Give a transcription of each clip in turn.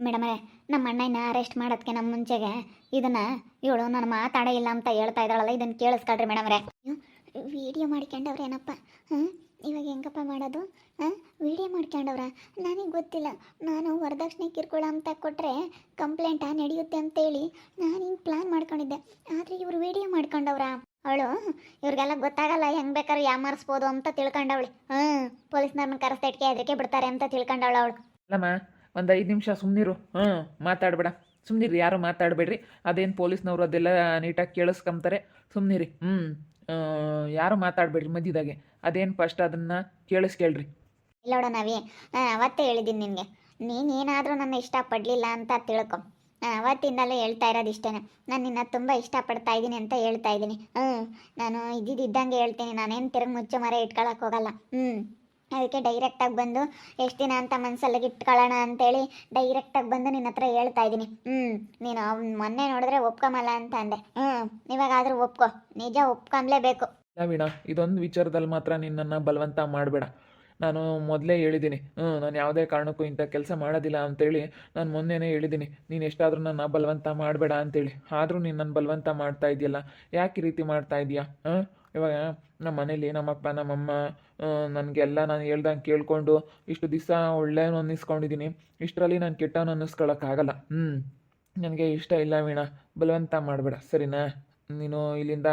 ಮೇಡಮರೇ ನಮ್ಮ ಅಣ್ಣನ ಅರೆಸ್ಟ್ ಮಾಡೋದಕ್ಕೆ ನಮ್ಮ ಮುಂಚೆಗೆ ಇದನ್ನ ಇವಳು ನಾನು ಮಾತಾಡೇ ಇಲ್ಲ ಅಂತ ಹೇಳ್ತಾ ಇದ್ದಾಳಲ್ಲ ಇದನ್ನು ಕೇಳಿಸ್ಕೊಳ್ರಿ ಮೇಡಮರೇ. ವಿಡಿಯೋ ಮಾಡ್ಕೊಂಡವ್ರೆ ಏನಪ್ಪ? ಹಾಂ? ಇವಾಗ ಹೆಂಗಪ್ಪ ಮಾಡೋದು? ಹಾಂ? ವಿಡಿಯೋ ಮಾಡ್ಕೊಂಡವ್ರ? ನನಗೆ ಗೊತ್ತಿಲ್ಲ. ನಾನು ವರದಕ್ಷಿಣೆ ಕಿರ್ಕೊಳ ಅಂತ ಕೊಟ್ಟರೆ ಕಂಪ್ಲೇಂಟ ನಡೆಯುತ್ತೆ ಅಂತೇಳಿ ನಾನು ಹಿಂಗೆ ಪ್ಲಾನ್ ಮಾಡ್ಕೊಂಡಿದ್ದೆ. ಆದರೆ ಇವರು ವಿಡಿಯೋ ಮಾಡ್ಕೊಂಡವ್ರ. ಅವಳು ಇವ್ರಿಗೆಲ್ಲ ಗೊತ್ತಾಗಲ್ಲ ಹೆಂಗೆ ಬೇಕಾದ್ರೆ ಯಾಮಾರಿಸ್ಬೋದು ಅಂತ ತಿಳ್ಕೊಂಡವಳು. ಹ್ಞೂ ಪೊಲೀಸ್ನವ್ರನ್ನ ಕರೆಸ್ತಾ ಇಟ್ಕೆ ಅದಕ್ಕೆ ಬಿಡ್ತಾರೆ ಅಂತ ತಿಳ್ಕೊಂಡವಳು ಅವಳು. ಅಲ್ಲಮ್ಮ ಒಂದು ಐದು ನಿಮಿಷ ಸುಮ್ಮನಿರು ಹ್ಞೂ ಮಾತಾಡಬೇಡ. ಸುಮ್ಮನಿರಿ ಯಾರು ಮಾತಾಡಬೇಡ್ರಿ. ಅದೇನು ಪೊಲೀಸ್ನವರು ಅದೆಲ್ಲ ನೀಟಾಗಿ ಕೇಳಿಸ್ಕೊಂತಾರೆ ಸುಮ್ಮನಿರಿ ಹ್ಞೂ ಯಾರು ಮಾತಾಡಬೇಡ್ರಿ ಮಧ್ಯದಾಗೆ. ಅದೇನು ಫಸ್ಟ್ ಅದನ್ನು ಕೇಳಿಸ್ಕೇಳ್ರಿ. ಇಲ್ಲ ನಾವೇ ನಾವಿ, ನಾನು ಅವತ್ತೇ ಹೇಳಿದ್ದೀನಿ ನಿನಗೆ. ನೀನೇನಾದರೂ ನನ್ನ ಇಷ್ಟಪಡಲಿಲ್ಲ ಅಂತ ತಿಳ್ಕೊ. ಅವತ್ತಿಂದಲೇ ಹೇಳ್ತಾ ಇರೋದು ಇಷ್ಟೇ ನಾನು ನಿನ್ನ ತುಂಬ ಇಷ್ಟಪಡ್ತಾ ಇದ್ದೀನಿ ಅಂತ ಹೇಳ್ತಾ ಇದ್ದೀನಿ. ಹ್ಞೂ ನಾನು ಇದ್ದಿದ್ದಂಗೆ ಹೇಳ್ತೀನಿ. ನಾನೇನು ತಿರುಗಿ ಮುಚ್ಚು ಮರ ಇಟ್ಕೊಳಕ್ಕೆ ಹೋಗಲ್ಲ. ಹ್ಞೂ ಅದಕ್ಕೆ ಡೈರೆಕ್ಟಾಗಿ ಬಂದು ಎಷ್ಟು ದಿನ ಅಂತ ಮನಸ್ಸಲ್ಲಿಗೆ ಇಟ್ಕೊಳ್ಳೋಣ ಅಂತೇಳಿ ಡೈರೆಕ್ಟಾಗಿ ಬಂದು ನಿನ್ನ ಹತ್ರ ಹೇಳ್ತಾ ಇದ್ದೀನಿ. ಹ್ಞೂ ನೀನು ಮೊನ್ನೆ ನೋಡಿದ್ರೆ ಒಪ್ಕೊಂಬಲ್ಲ ಅಂತ ಅಂದೆ. ಹ್ಞೂ ಇವಾಗಾದರೂ ಒಪ್ಕೊ. ನಿಜ ಒಪ್ಕೊಂಬ್ಲೇಬೇಕು ವೀಣಾ, ಇದೊಂದು ವಿಚಾರದಲ್ಲಿ ಮಾತ್ರ ನಿನ್ನನ್ನು ಬಲವಂತ ಮಾಡಬೇಡ. ನಾನು ಮೊದಲೇ ಹೇಳಿದ್ದೀನಿ. ಹ್ಞೂ ನಾನು ಯಾವುದೇ ಕಾರಣಕ್ಕೂ ಇಂಥ ಕೆಲಸ ಮಾಡೋದಿಲ್ಲ ಅಂತೇಳಿ ನಾನು ಮೊನ್ನೆನೇ ಹೇಳಿದ್ದೀನಿ. ನೀನು ಎಷ್ಟಾದರೂ ನನ್ನ ಬಲವಂತ ಮಾಡಬೇಡ ಅಂತೇಳಿ. ಆದರೂ ನೀನು ನನ್ನ ಬಲವಂತ ಮಾಡ್ತಾ ಇದೆಯಲ್ಲ? ಯಾಕೆ ಈ ರೀತಿ ಮಾಡ್ತಾ ಇದೆಯಾ? ಹಾಂ? ಇವಾಗ ನಮ್ಮ ಮನೇಲಿ ನಮ್ಮಪ್ಪ ನಮ್ಮಮ್ಮ ನನಗೆಲ್ಲ ನಾನು ಹೇಳ್ದಂಗೆ ಕೇಳಿಕೊಂಡು ಇಷ್ಟು ದಿವಸ ಒಳ್ಳೆಯವನು ಅನ್ನಿಸ್ಕೊಂಡಿದ್ದೀನಿ. ಇಷ್ಟರಲ್ಲಿ ನಾನು ಕೆಟ್ಟವನು ಅನ್ನಿಸ್ಕೊಳ್ಳೋಕ್ಕಾಗಲ್ಲ. ಹ್ಞೂ ನನಗೆ ಇಷ್ಟ ಇಲ್ಲ ವೀಣಾ, ಬಲವಂತ ಮಾಡಬೇಡ. ಸರಿನಾ? ನೀನು ಇಲ್ಲಿಂದ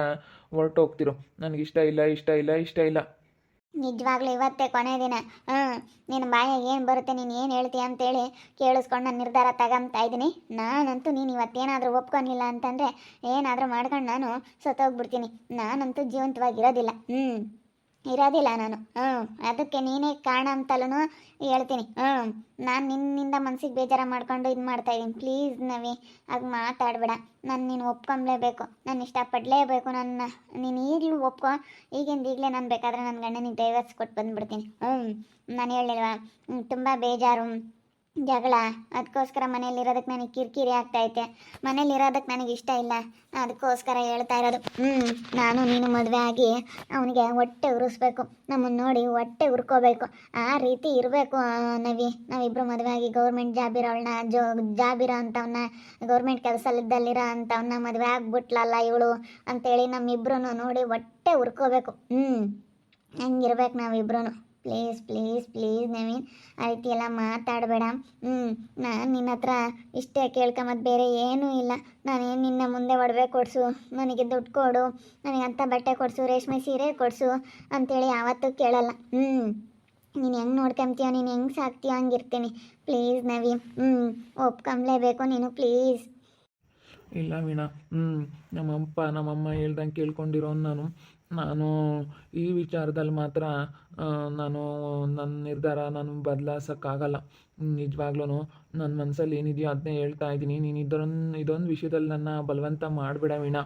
ಹೊರಟು ಹೋಗ್ತಿರು ನನಗೆ ಇಷ್ಟ ಇಲ್ಲ ಇಷ್ಟ ಇಲ್ಲ ಇಷ್ಟ ಇಲ್ಲ. ನಿಜವಾಗ್ಲೂ ಇವತ್ತೇ ಕೊನೆ ದಿನ. ಹ್ಞೂ ನಿನ್ನ ಬಾಯಾಗ ಏನು ಬರುತ್ತೆ, ನೀನು ಏನು ಹೇಳ್ತೀಯ ಅಂತೇಳಿ ಕೇಳಿಸ್ಕೊಂಡು ನಾನು ನಿರ್ಧಾರ ತಗೊಂತಾ ಇದ್ದೀನಿ. ನಾನಂತೂ ನೀನು ಇವತ್ತೇನಾದರೂ ಒಪ್ಕೊಂಡಿಲ್ಲ ಅಂತಂದರೆ ಏನಾದರೂ ಮಾಡ್ಕೊಂಡು ನಾನು ಸತ್ತೋಗ್ಬಿಡ್ತೀನಿ. ನಾನಂತೂ ಜೀವಂತವಾಗಿರೋದಿಲ್ಲ. ಹ್ಞೂ ಇರೋದಿಲ್ಲ ನಾನು. ಹ್ಞೂ ಅದಕ್ಕೆ ನೀನೇ ಕಾರಣ ಅಂತಲೂ ಹೇಳ್ತೀನಿ. ಹ್ಞೂ ನಾನು ನಿನ್ನಿಂದ ಮನ್ಸಿಗೆ ಬೇಜಾರ ಮಾಡ್ಕೊಂಡು ಇದು ಮಾಡ್ತಾ ಇದ್ದೀನಿ. ಪ್ಲೀಸ್ ನವಿ ಆಗ ಮಾತಾಡಬೇಡ. ನಾನು ನೀನು ಒಪ್ಕೊಂಬ್ಲೇಬೇಕು. ನಾನು ಇಷ್ಟಪಡಲೇಬೇಕು ನನ್ನ. ನೀನು ಈಗಲೂ ಒಪ್ಕೊ, ಈಗಿಂದ ಈಗಲೇ ನಾನು ಬೇಕಾದರೆ ನನ್ನ ಗಂಡನಿಗೆ ಡೈವರ್ಸ್ ಕೊಟ್ಟು ಬಂದ್ಬಿಡ್ತೀನಿ. ಹ್ಞೂ ನಾನು ಹೇಳಿಲ್ವಾ ತುಂಬ ಬೇಜಾರು. ಜಗಳ. ಅದಕ್ಕೋಸ್ಕರ ಮನೇಲಿರೋದಕ್ಕೆ ನನಗೆ ಕಿರಿಕಿರಿ ಆಗ್ತೈತೆ. ಮನೇಲಿರೋದಕ್ಕೆ ನನಗೆ ಇಷ್ಟ ಇಲ್ಲ. ಅದಕ್ಕೋಸ್ಕರ ಹೇಳ್ತಾ ಇರೋದು. ಹ್ಞೂ ನಾನು ನೀನು ಮದುವೆ ಆಗಿ ಅವನಿಗೆ ಹೊಟ್ಟೆ ಉರಿಸ್ಬೇಕು. ನಮ್ಮನ್ನು ನೋಡಿ ಹೊಟ್ಟೆ ಉರ್ಕೋಬೇಕು. ಆ ರೀತಿ ಇರಬೇಕು ನವಿ. ನಾವಿಬ್ಬರು ಮದುವೆ ಆಗಿ ಗೌರ್ಮೆಂಟ್ ಜಾಬ್ ಇರೋಳನ್ನ ಜೋ, ಜಾಬ್ ಇರೋ ಅಂಥವನ್ನ ಗೌರ್ಮೆಂಟ್ ಕೆಲಸದಲ್ಲಿರೋ ಅಂಥವನ್ನ ಮದುವೆ ಆಗ್ಬಿಟ್ಲಲ್ಲ ಇವಳು ಅಂತೇಳಿ ನಮ್ಮಿಬ್ರು ನೋಡಿ ಹೊಟ್ಟೆ ಉರ್ಕೋಬೇಕು. ಹ್ಞೂ ಹೆಂಗಿರ್ಬೇಕು ನಾವಿಬ್ರು ಪ್ಲೀಸ್ ಪ್ಲೀಸ್ ಪ್ಲೀಸ್ ನವೀನ್. ಆ ರೀತಿ ಮಾತಾಡಬೇಡ. ಹ್ಞೂ ನಾನು ನಿನ್ನ ಹತ್ರ ಇಷ್ಟೇ ಕೇಳ್ಕೊಂಬದು ಬೇರೆ ಏನೂ ಇಲ್ಲ. ನಾನೇನು ನಿನ್ನ ಮುಂದೆ ಒಡವೆ ಕೊಡಿಸು? ನನಗೆ ದುಡ್ಡು ಕೊಡು. ನನಗೆ ಅಂಥ ಬಟ್ಟೆ ಕೊಡಿಸು, ರೇಷ್ಮೆ ಸೀರೆ ಕೊಡಿಸು ಅಂತೇಳಿ ಯಾವತ್ತೂ ಕೇಳಲ್ಲ. ಹ್ಞೂ ನೀನು ಹೆಂಗೆ ನೋಡ್ಕೊಂತೀಯೋ ನೀನು ಹೆಂಗೆ ಸಾಕ್ತೀಯೋ? ಹಂಗಿರ್ತೀನಿ. ಪ್ಲೀಸ್ ನವಿ ಹ್ಞೂ ಒಪ್ಕೊಂಬ್ಲೇಬೇಕು ನೀನು ಪ್ಲೀಸ್ ಇಲ್ಲ ವೀಣಾ. ಹ್ಞೂ ನಮ್ಮಪ್ಪ, ನಮ್ಮಮ್ಮ ಹೇಳ್ದಂಗೆ ಕೇಳ್ಕೊಂಡಿರೋನು ನಾನು ನಾನು ಈ ವಿಚಾರದಲ್ಲಿ ಮಾತ್ರ ನಾನು ನನ್ನ ನಿರ್ಧಾರ ನಾನು ಬದಲಾಯಿಸೋಕ್ಕಾಗಲ್ಲ ನಿಜವಾಗ್ಲೂ ನನ್ನ ಮನಸ್ಸಲ್ಲಿ ಏನಿದೆಯೋ ಅದನ್ನೇ ಹೇಳ್ತಾ ಇದ್ದೀನಿ. ನೀನು ಇದೊಂದು ಇದೊಂದು ವಿಷಯದಲ್ಲಿ ನನ್ನ ಬಲವಂತ ಮಾಡಿಬಿಡ ವೀಣಾ.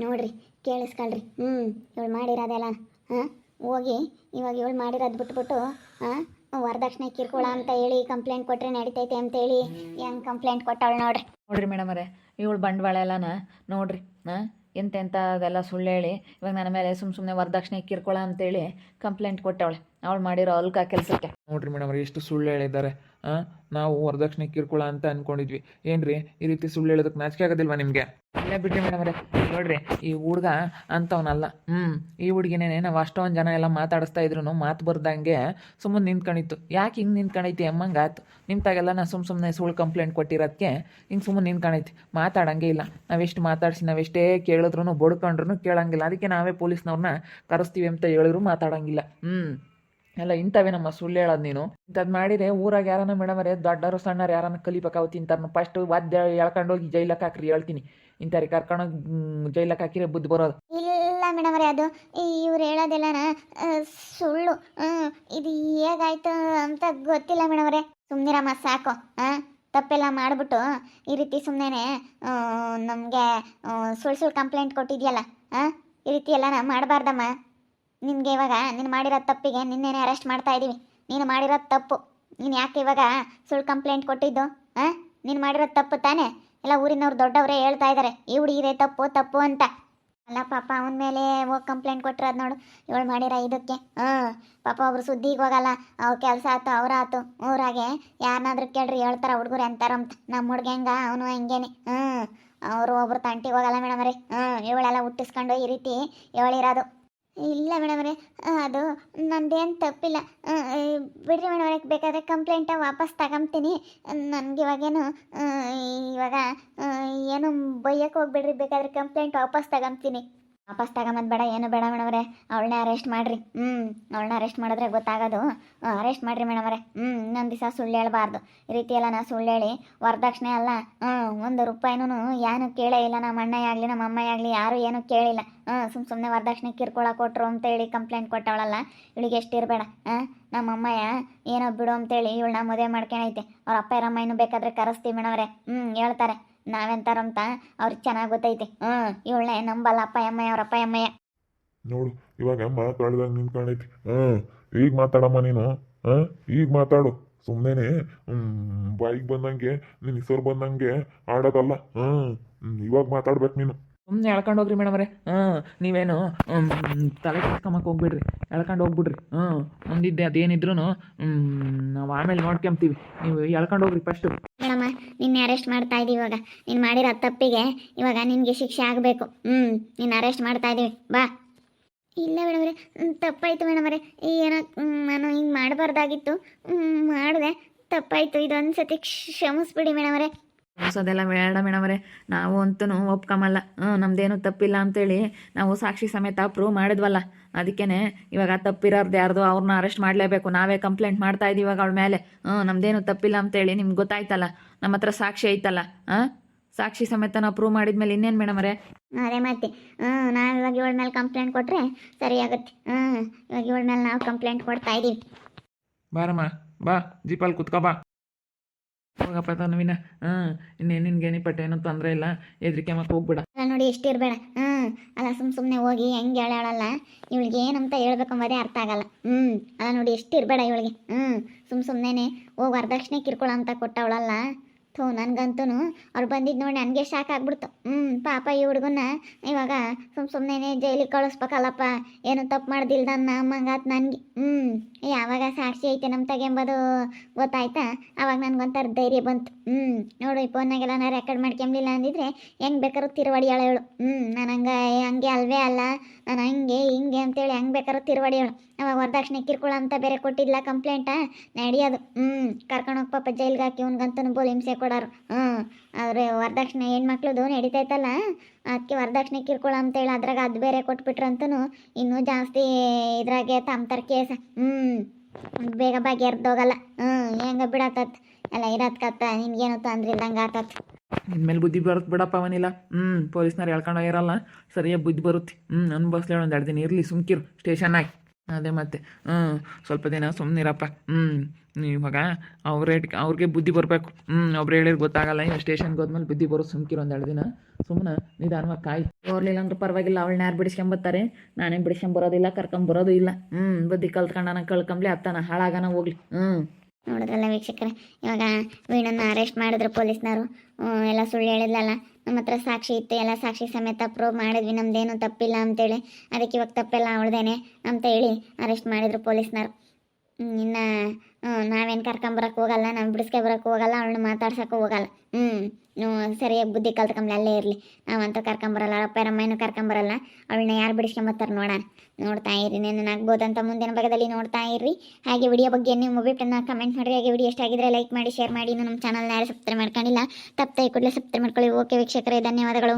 ನೋಡ್ರಿ ಕೇಳಿಸ್ಕೊಳ್ರಿ. ಹ್ಞೂ ಇವಳು ಮಾಡಿರೋದೆಲ್ಲ ಹಾಂ? ಹೋಗಿ ಇವಾಗ ಇವಳು ಮಾಡಿರೋದು ಬಿಟ್ಬಿಟ್ಟು ಹಾಂ? ವರದಕ್ಷಿಣೆ ಕಿರ್ಕೊಳ ಅಂತ ಹೇಳಿ ಕಂಪ್ಲೇಂಟ್ ಕೊಟ್ಟರೆ ನಡಿತೈತೆ ಅಂತೇಳಿ ಹೆಂಗೆ ಕಂಪ್ಲೇಂಟ್ ಕೊಟ್ಟವಳು ನೋಡ್ರಿ. ನೋಡ್ರಿ ಅವರೇ ಇವಳು ಬಂಡವಾಳ ಎಲ್ಲನ ನೋಡ್ರಿ ಹಾಂ? ಎಂತೆಂಥ ಅದೆಲ್ಲ ಸುಳ್ಳು ಹೇಳಿ ಇವಾಗ ನನ್ನ ಮೇಲೆ ಸುಮ್ಮ ಸುಮ್ಮನೆ ವರದಕ್ಷಿಣೆ ಕಿರ್ಕೊಳ ಅಂತೇಳಿ ಕಂಪ್ಲೇಂಟ್ ಕೊಟ್ಟವಳೆ. ಅವಳು ಮಾಡಿರೋ ಅಲ್ಕ ಕೆಲಸಕ್ಕೆ. ನೋಡ್ರಿ ಮೇಡಮ್ ಎಷ್ಟು ಸುಳ್ಳು ಹೇಳಿದ್ದಾರೆ. ಹಾಂ ನಾವು ವರದಕ್ಷಿಣೆ ಕಿರ್ಕೊಳ ಅಂತ ಅಂದ್ಕೊಂಡಿದ್ವಿ ಏನ್ರಿ? ಈ ರೀತಿ ಸುಳ್ಳು ಹೇಳೋದಕ್ಕೆ ನಾಚಿಕೆ ಆಗೋದಿಲ್ವಾ ನಿಮಗೆ? ಇಲ್ಲ ಬಿಡ್ರಿ ಅವರೇ. ನೋಡ್ರಿ, ಈ ಹುಡುಗ ಅಂಥವನಲ್ಲ ಹ್ಞೂ ಈ ಹುಡುಗಿನೇ ನಾವು ಅಷ್ಟೊಂದು ಜನ ಎಲ್ಲ ಮಾತಾಡಿಸ್ತಾ ಇದ್ರು ಮಾತು ಬರ್ದಂಗೆ ಸುಮ್ಮನೆ ನಿಂತ್ಕೊಂಡಿತ್ತು ಯಾಕೆ ಹಿಂಗೆ ನಿಂತ್ಕೊಂಡೈತಿ ಅಮ್ಮಂಗೆ ಆಯ್ತು ನಿಂತಾಗೆಲ್ಲ ನಾನು ಸುಮ್ಮ ಸುಮ್ಮನೆ ಸುಳ್ಳು ಕಂಪ್ಲೇಂಟ್ ಕೊಟ್ಟಿರೋದಕ್ಕೆ ಹಿಂಗೆ ಸುಮ್ಮನೆ ನಿಂತ್ಕೊಂಡೈತಿ ಮಾತಾಡಂಗೆ ಇಲ್ಲ. ನಾವೆಷ್ಟು ಮಾತಾಡಿಸಿ ನಾವೆಷ್ಟೇ ಕೇಳಿದ್ರು ಬಡ್ಕೊಂಡ್ರು ಕೇಳಂಗಿಲ್ಲ. ಅದಕ್ಕೆ ನಾವೇ ಪೊಲೀಸ್ನವ್ರನ್ನ ಕರೆಸ್ತೀವಿ ಅಂತ ಹೇಳಿದ್ರು ಮಾತಾಡಂಗಿಲ್ಲ. ಹ್ಞೂ ಎಲ್ಲ ಇಂಥವೇ ನಮ್ಮ ಸುಳ್ಳು ಹೇಳೋದು ನೀನು. ಇಂಥದ್ದು ಮಾಡಿದ್ರೆ ಊರಾಗ ಯಾರನ್ನ ಮೇಡಮರೇ ದೊಡ್ಡವರು ಸಣ್ಣರು ಯಾರನ್ನ ಕಲಿಬೇಕಾವು ಇಂಥವ್ರನ್ನ ಫಸ್ಟ್ ವಾದ್ಯ ಹೇಳ್ಕೊಂಡೋಗಿ ಜೈಲಕ್ಕೆ ಹಾಕ್ರಿ ಹೇಳ್ತೀನಿ. ಇಂಥವ್ರಿಗೆ ಕರ್ಕೊಂಡೋಗಿ ಜೈಲಕ್ಕೆ ಹಾಕಿದ್ರೆ ಬುದ್ಧಿ ಬರೋದು. ಇಲ್ಲ ಮೇಡಮರೇ, ಅದು ಇವ್ರು ಹೇಳೋದೆಲ್ಲನ ಸುಳ್ಳು. ಇದು ಹೇಗಾಯ್ತು ಅಂತ ಗೊತ್ತಿಲ್ಲ ಮೇಡಮ್ ರೇ ಸುಮ್ಮನಿರಮ್ಮ ಸಾಕು. ಹಾಂ, ತಪ್ಪೆಲ್ಲ ಮಾಡಿಬಿಟ್ಟು ಈ ರೀತಿ ಸುಮ್ಮನೆ ನಮಗೆ ಸುಳ್ಳು ಸುಳ್ಳು ಕಂಪ್ಲೇಂಟ್ ಕೊಟ್ಟಿದ್ಯಲ್ಲ, ಹಾಂ, ಈ ರೀತಿ ಎಲ್ಲ ಮಾಡಬಾರ್ದಮ್ಮ. ನಿನಗೆ ಇವಾಗ ನೀನು ಮಾಡಿರೋ ತಪ್ಪಿಗೆ ನಿನ್ನೇನೆ ಅರೆಸ್ಟ್ ಮಾಡ್ತಾ ಇದ್ದೀವಿ ನೀನು ಮಾಡಿರೋ ತಪ್ಪು. ನೀನು ಯಾಕೆ ಇವಾಗ ಸುಳ್ಳು ಕಂಪ್ಲೇಂಟ್ ಕೊಟ್ಟಿದ್ದು? ಹಾಂ ನೀನು ಮಾಡಿರೋ ತಪ್ಪು ತಾನೇ? ಎಲ್ಲ ಊರಿನವ್ರು ದೊಡ್ಡವರೇ ಹೇಳ್ತಾ ಇದ್ದಾರೆ ಈ ಹುಡುಗಿದೆ ತಪ್ಪು ತಪ್ಪು ಅಂತ. ಅಲ್ಲ ಪಾಪ ಅವನ ಮೇಲೆ ಹೋಗಿ ಕಂಪ್ಲೇಂಟ್ ಕೊಟ್ಟಿರೋದು ನೋಡು. ಇವಳು ಮಾಡಿರ ಇದಕ್ಕೆ. ಹಾಂ ಪಾಪ ಒಬ್ರು ಸುದ್ದಿಗೆ ಹೋಗಲ್ಲ. ಅವ್ರ ಕೆಲಸ ಆಯ್ತು ಅವ್ರಾತು ಊರಾಗೆ ಯಾರನ್ನಾದ್ರೂ ಕೇಳ್ರಿ ಹೇಳ್ತಾರ ಹುಡುಗರು ಅಂತಾರಂತ ನಮ್ಮ ಹುಡುಗ ಹೆಂಗ? ಅವನು ಹಂಗೇನೆ? ಹ್ಞೂ ಅವರು ಒಬ್ರು ತಂಟಿಗೆ ಹೋಗಲ್ಲ ಮೇಡಮ್ ರೀ ಹ್ಞೂ ಇವಳೆಲ್ಲ ಹುಟ್ಟಿಸ್ಕೊಂಡು ಈ ರೀತಿ ಇವಳಿರೋದು ಇಲ್ಲ ಮೇಡಮ್ ರೀ ಅದು ನಂದೇನು ತಪ್ಪಿಲ್ಲ. ಬಿಡ್ರಿ ಮೇಡಮ್ ಬೇಕಾದರೆ ಕಂಪ್ಲೇಂಟ ವಾಪಸ್ ತಗೊಂತೀನಿ ನನಗೆ ಇವಾಗೇನು ಇವಾಗ ಏನು ಬೈಯಕ್ಕೆ ಹೋಗ್ಬೇಡ್ರಿ, ಬೇಕಾದರೆ ಕಂಪ್ಲೇಂಟ್ ವಾಪಸ್ ತಗೊಂತೀನಿ ವಾಪಸ್ ತಗೊಂಬಂದು ಬೇಡ, ಏನು ಬೇಡ ಮೇಡಮ್ರೆ ಅವಳನ್ನ ಅರೆಸ್ಟ್ ಮಾಡಿರಿ. ಹ್ಞೂ ಅವಳನ್ನ ಅರೆಸ್ಟ್ ಮಾಡಿದ್ರೆ ಗೊತ್ತಾಗೋದು. ಅರೆಸ್ಟ್ ಮಾಡಿರಿ ಮೇಡಮ್ರೆ ಹ್ಞೂ ಇನ್ನೊಂದು ದಿವಸ ಸುಳ್ಳು ಹೇಳಬಾರ್ದು. ಈ ರೀತಿ ಎಲ್ಲ ನಾ ಸುಳ್ಳು ಹೇಳಿ ವರದಕ್ಷಿಣೆ ಅಲ್ಲ ಹ್ಞೂ ಒಂದು ರೂಪಾಯಿನೂ ಏನು ಕೇಳೇ ಇಲ್ಲ. ನಮ್ಮ ಅಣ್ಣ ಆಗಲಿ, ನಮ್ಮ ಅಮ್ಮ ಆಗಲಿ, ಯಾರೂ ಏನೂ ಕೇಳಿಲ್ಲ. ಹ್ಞೂ ಸುಮ್ಮ ಸುಮ್ಮನೆ ವರದಕ್ಷಿಣೆ ಕಿರ್ಕೊಳ ಕೊಟ್ಟರು ಅಂತೇಳಿ ಕಂಪ್ಲೇಂಟ್ ಕೊಟ್ಟವಳಲ್ಲ, ಇವಳಿಗೆ ಎಷ್ಟಿರಬೇಡ ಹಾಂ ನಮ್ಮ ಅಮ್ಮಯ್ಯ ಏನೋ ಬಿಡು ಅಂತೇಳಿ ಇವಳನ್ನ ಮದುವೆ ಮಾಡ್ಕೊಂಡೈತೆ ಅವ್ರ ಅಪ್ಪ, ಇರಮ್ಮ ಇನ್ನೂ ಬೇಕಾದ್ರೆ ಕರೆಸ್ತೀವಿ ಮೇಡಮ್ರೆ ಹ್ಞೂ ಹೇಳ್ತಾರೆ. ನಾವೆಂತಾರಂತ ಅವ್ರಿಗೆ ಚೆನ್ನಾಗಿ ಗೊತ್ತೈತೆ. ಹ್ಞೂ ಇವಳನ್ನೇ ನಂಬಲ್ಲ ಅಪ್ಪ ಅಮ್ಮಯ್ಯ ಅವ್ರ ಅಪ್ಪ ಅಮ್ಮಯ್ಯ ನೋಡು ಇವಾಗ ಮಾತಾಡ್ದಾಗ ನಿಂತ್ಕೊಂಡೈತಿ ಹ್ಮ್ ಈಗ ಮಾತಾಡಮ್ಮ ನೀನು. ಹಾಂ ಈಗ ಮಾತಾಡು. ಸುಮ್ಮನೆ ಬಾಯಿಗೆ ಬಂದಂಗೆ ನಿನ್ನ ಹೆಸರು ಬಂದಂಗೆ ಆಡೋದಲ್ಲ. ಹ್ಮ್ ಇವಾಗ ಮಾತಾಡ್ಬೇಕು ನೀನು. ಸುಮ್ಮನೆ ಎಳ್ಕೊಂಡು ಹೋಗ್ರಿ ಮೇಡಮ್ರೆ ಹಾಂ ನೀವೇನು ಹ್ಮ್, ತಲೆ ಕೆಡ್ಸ್ಕೊಂಬಕ್ಕೆ ಹೋಗ್ಬಿಡ್ರಿ. ಎಳ್ಕೊಂಡು ಹೋಗ್ಬಿಡ್ರಿ. ಹ್ಞೂ ಮುಂದಿದ್ದೆ ಅದೇನಿದ್ರು ನಾವು ಆಮೇಲೆ ನೋಡ್ಕೊಂತೀವಿ. ನೀವು ಎಳ್ಕೊಂಡು ಹೋಗ್ರಿ ಫಸ್ಟು ನಿನ್ನೆ ಅರೆಸ್ಟ್ ಮಾಡ್ತಾ ಇದೀವಿ ಇವಾಗ. ನೀನು ಮಾಡಿರೋ ತಪ್ಪಿಗೆ ಇವಾಗ ನಿನಗೆ ಶಿಕ್ಷೆ ಆಗಬೇಕು. ಹ್ಞೂ ನೀನು ಅರೆಸ್ಟ್ ಮಾಡ್ತಾ ಇದ್ದೀವಿ. ಬಾ. ಇಲ್ಲ ಮೇಡಮ್ರೆ ತಪ್ಪಾಯ್ತು ಮೇಡಮ್ರೆ ಏನೋ ನಾನು ಹಿಂಗೆ ಮಾಡಬಾರ್ದಾಗಿತ್ತು. ಮಾಡಿದೆ. ತಪ್ಪಾಯಿತು. ಇದೊಂದು ಸತಿ ಕ್ಷಮಿಸ್ಬಿಡಿ ಮೇಡಮ್ರೆ ಅದೆಲ್ಲ ಬೇಡ ಮೇಡಮರೆ ನಾವು ಅಂತೂ ಒಪ್ಕೊಂಬಲ್ಲ ಹ್ಞೂ ನಮ್ದೇನು ತಪ್ಪಿಲ್ಲ ಅಂತೇಳಿ ನಾವು ಸಾಕ್ಷಿ ಸಮೇತ ಪ್ರೂವ್ ಮಾಡಿದ್ವಲ್ಲ. ಅದಕ್ಕೇ ಇವಾಗ ತಪ್ಪಿರೋರ್ದು ಯಾರ್ದು ಅವ್ರನ್ನ ಅರೆಸ್ಟ್ ಮಾಡಲೇಬೇಕು. ನಾವೇ ಕಂಪ್ಲೇಂಟ್ ಮಾಡ್ತಾ ಇದೀವಿ ಇವಾಗ ಅವಳ ಮೇಲೆ. ಹ್ಞೂ ನಮ್ದೇನು ತಪ್ಪಿಲ್ಲ ಅಂತೇಳಿ ನಿಮ್ಗೆ ಗೊತ್ತಾಯ್ತಲ್ಲ? ನಮ್ಮ ಹತ್ರ ಸಾಕ್ಷಿ ಐತಲ್ಲ? ಹಾಂ? ಸಾಕ್ಷಿ ಸಮೇತ ನಾವು ಪ್ರೂವ್ ಮಾಡಿದ್ಮೇಲೆ ಇನ್ನೇನು ಮೇಡಮರೆ ಅದೇ ಮತ್ತೆ ಹ್ಞೂ ನಾವು ಇವಾಗ ಇವಳ ಮೇಲೆ ಕಂಪ್ಲೇಂಟ್ ಕೊಟ್ಟರೆ ಸರಿ ಆಗುತ್ತೆ. ಹ್ಞೂ ಇವಾಗ ಇವಳ ಮೇಲೆ ನಾವು ಕಂಪ್ಲೇಂಟ್ ಕೊಡ್ತಾ ಇದ್ದೀವಿ ಬಾರಮ್ಮ ಬಾ ಜೀಪಲ್ಲಿ ಕುತ್ಕೋ ಬಾ. ಹೋಗಪ್ಪ ತನ್ವಿನ ಹಾಂ ಇನ್ನೇನು ನಿನ್ಗೇನಿ ಪಟ್ಟ, ಏನೂ ತೊಂದರೆ ಇಲ್ಲ. ಎದ್ರಿಕೆ ಮತ್ತೆ ಹೋಗ್ಬಿಡ. ಅಲ್ಲ ನೋಡಿ ಎಷ್ಟಿರಬೇಡ ಹ್ಮ್ ಅಲ್ಲ ಸುಮ್ ಸುಮ್ಮನೆ ಹೋಗಿ, ಹೆಂಗೆ ಹೇಳಾಳಲ್ಲ ಇವಳಿಗೆ ಏನಂತ ಹೇಳ್ಬೇಕಂಬೋದೇ ಅರ್ಥ ಆಗಲ್ಲ. ಹ್ಞೂ, ಅಲ್ಲ ನೋಡಿ ಎಷ್ಟಿರಬೇಡ ಇವಳಿಗೆ. ಹ್ಞೂ, ಸುಮ್ ಸುಮ್ಮನೆ ಹೋಗಿ ವರದಕ್ಷಿಣೆ ಕಿರ್ಕೊಳ ಅಂತ ಕೊಟ್ಟವಳಲ್ಲ. ಥೂ ನನಗಂತೂ ಅವ್ರು ಬಂದಿದ್ದು ನೋಡಿ ನನಗೆ ಶಾಕ್ ಆಗ್ಬಿಡ್ತು. ಹ್ಞೂ ಪಾಪ ಈ ಹುಡುಗನ್ನ ಇವಾಗ ಸುಮ್ಮ ಸುಮ್ಮನೆ ಜೈಲಿಗೆ ಕಳಿಸ್ಬೇಕಲ್ಲಪ್ಪ, ಏನು ತಪ್ಪು ಮಾಡ್ದಿಲ್ದ ಅಮ್ಮಂಗಾತ್ ನನಗೆ. ಹ್ಞೂ ಯಾವಾಗ ಸಾಕ್ಷಿ ಐತೆ ನಮ್ಮ ತಗೊಂಬೋದು ಗೊತ್ತಾಯ್ತಾ? ಅವಾಗ ನನಗೊಂಥರ ಧೈರ್ಯ ಬಂತು. ಹ್ಞೂ ನೋಡು ಈ ಫೋನ್ನಾಗೆಲ್ಲ ನಾ ರೆಕಾರ್ಡ್ ಮಾಡ್ಕೊಂಬಿಲ್ಲ ಅಂದಿದ್ರೆ ಹೆಂಗೆ ಬೇಕಾದ್ರೂ ತಿರುವಡಿ ಹೇಳು. ಹ್ಞೂ ನಾನು ಹಂಗೆ ಹಂಗೆ ಅಲ್ವೇ ಅಲ್ಲ, ನಾನು ಹಂಗೆ ಹಿಂಗೆ ಅಂತೇಳಿ ಹೆಂಗೆ ಬೇಕಾದ್ರೂ ತಿರುವಡಿಯಾಳು ಅವಾಗ ವರದಕ್ಷಿಣೆ ಕಿರ್ಕುಳ ಅಂತ ಬೇರೆ ಕೊಟ್ಟಿಲ್ಲ ಕಂಪ್ಲೇಂಟ ನಡೆಯೋದು. ಹ್ಞೂ ಕರ್ಕೊಂಡೋಗಿ ಪಾಪ ಜೈಲ್ಗೆ ಹಾಕಿ ಅವನಿಗಂತೂ ಬೋಲ್ ಹಿಂಸೆ ಕೊಡೋರು. ಹ್ಞೂ ಆದರೆ ವರದಕ್ಷಿಣೆ ಹೆಣ್ಮಕ್ಳದು ನಡೀತೈತಲ್ಲ? ಅದಕ್ಕೆ ವರದಕ್ಷಿಣೆ ಕಿರ್ಕುಳ ಅಂತೇಳಿ ಅದ್ರಾಗ ಅದು ಬೇರೆ ಕೊಟ್ಬಿಟ್ರಂತೂ ಇನ್ನೂ ಜಾಸ್ತಿ ಇದ್ರಾಗೆ ತಮ್ತಾರೆ ಕೇಸ. ಹ್ಞೂ ಬೇಗ ಬಗೆಹರ್ದೋಗಲ್ಲ ಹ್ಞೂ ಹೆಂಗ ಬಿಡತ್ತತ್? ಎಲ್ಲ ಇರತ್ ಕತ್ತ. ನಿನ್ಗೇನು ತೊಂದ್ರೆ ಇಲ್ದಂಗೆ ಆತತ್. ಇನ್ಮೇಲೆ ಬುದ್ಧಿ ಬರುತ್ತೆ ಬಿಡಪ್ಪ ಅವನಿಲ್ಲ. ಹ್ಞೂ ಪೊಲೀಸ್ನವ್ರು ಹೇಳ್ಕೊಂಡು ಇರಲ್ಲ ಸರಿಯಾಗಿ ಬುದ್ಧಿ ಬರುತ್ತೆ. ಹ್ಞೂ ಅನ್ಬಸ್ಲೇ ಒಂದು ಎರಡು ದಿನ ಇರಲಿ. ಸುಮ್ಕಿರು. ಸ್ಟೇಷನ್ನಾಗಿ ಅದೇ ಮತ್ತೆ ಹ್ಞೂ ಸ್ವಲ್ಪ ದಿನ ಸುಮ್ಮನಿರಪ್ಪ ಹ್ಞೂ ಇವಾಗ ಅವ್ರ ಅವ್ರಿಗೆ ಬುದ್ಧಿ ಬರಬೇಕು ಹ್ಞೂ ಒಬ್ರು ಹೇಳಿದ್ರೆ ಗೊತ್ತಾಗಲ್ಲ ಇನ್ನು ಸ್ಟೇಷನ್ಗೆ ಹೋದ್ಮೇಲೆ ಬುದ್ಧಿ ಬರೋ ಸುಮ್ಕಿರು ಒಂದು ಎರಡು ದಿನ ಸುಮ್ಮನೆ ನಿಧಾನವಾಗಿ ಕಾಯಿ. ಹೋಗ್ಲಿಲ್ಲ ಅಂದ್ರೆ ಪರವಾಗಿಲ್ಲ, ಅವಳನ್ನ ಯಾರು ಬಿಡಿಸ್ಕೊಂಬತ್ತಾರೆ ನಾನೇನು ಬಿಡಿಸ್ಕೊಂಬರೋದಿಲ್ಲ ಕರ್ಕೊಂಬರೋದು ಇಲ್ಲ. ಹ್ಞೂ ಬುದ್ಧಿ ಕಲ್ತ್ಕೊಂಡನ ಕಳ್ಕೊಂಬ್ಲಿ, ಅತ್ತಾನ ಹಾಳಾಗನ ಹೋಗ್ಲಿ ಹ್ಞೂ ನೋಡಿದ್ರಲ್ಲ ವೀಕ್ಷಕರ? ಇವಾಗ ವೀಣನ್ನ ಅರೆಸ್ಟ್ ಮಾಡಿದ್ರು ಪೊಲೀಸ್ನವರು. ಎಲ್ಲ ಸುಳ್ಳು ಹೇಳಿದ್ಲಲ್ಲ. ನಮ್ಮ ಹತ್ರ ಸಾಕ್ಷಿ ಇತ್ತು ಎಲ್ಲ ಸಾಕ್ಷಿ ಸಮೇತ ಪ್ರೂವ್ ಮಾಡಿದ್ವಿ. ನಮ್ದೇನು ತಪ್ಪಿಲ್ಲ ಅಂತೇಳಿ. ಅದಕ್ಕೆ ಇವಾಗ ತಪ್ಪೆಲ್ಲ ಅವಳ್ದೇನೆ ಅಂತ ಹೇಳಿ ಅರೆಸ್ಟ್ ಮಾಡಿದ್ರು ಪೊಲೀಸ್ನವರು. ಹ್ಮ್, ಇನ್ನು ನಾವೇನು ಕರ್ಕೊಂಬರಕ್ಕೆ ಹೋಗಲ್ಲ ನಾವು ಬಿಡಿಸ್ಕೆ ಬರೋಕ್ಕೆ ಹೋಗಲ್ಲ, ಅವಳನ್ನ ಮಾತಾಡ್ಸೋಕ್ಕೂ ಹೋಗಲ್ಲ. ಹ್ಞೂ ಸರಿಯಾಗಿ ಬುದ್ಧಿ ಕಲ್ತ್ಕೊಂಬ್ಲಿ, ಅಲ್ಲೇ ಇರಲಿ. ನಾವಂತೂ ಕರ್ಕೊಂಬರಲ್ಲ ಅಪ್ಪರಮ್ಮನೂ ಕರ್ಕೊಂಬರಲ್ಲ ಅವಳನ್ನ ಯಾರು ಬಿಡಿಸ್ಕೊಂಬತ್ತಾರೆ ನೋಡೋಣ. ನೋಡ್ತಾ ಇರಿ ಆಗ್ಬೋದು ಅಂತ ಮುಂದಿನ ಭಾಗದಲ್ಲಿ ನೋಡ್ತಾ ಇರ್ರಿ ಹಾಗೆ ವಿಡಿಯೋ ಬಗ್ಗೆ ನೀವು ಅಭಿಪ್ರಾಯನ ಕಮೆಂಟ್ ಮಾಡಿ ಹಾಗೆ ವಿಡಿಯೋ ಎಷ್ಟಾಗಿದ್ರೆ ಲೈಕ್ ಮಾಡಿ ಶೇರ್ ಮಾಡಿ. ನಮ್ಮ ಚಾನಲ್ನ ಯಾರು ಸಬ್ಸ್ಕ್ರೈಬ್ ಮಾಡ್ಕೊಂಡಿಲ್ಲ, ತಪ್ಪದೆ ಕೂಡಲೇ ಸಬ್ಸ್ಕ್ರೈಬ್ ಮಾಡ್ಕೊಳ್ಳಿ. ಓಕೆ ವೀಕ್ಷಕರೇ, ಧನ್ಯವಾದಗಳು.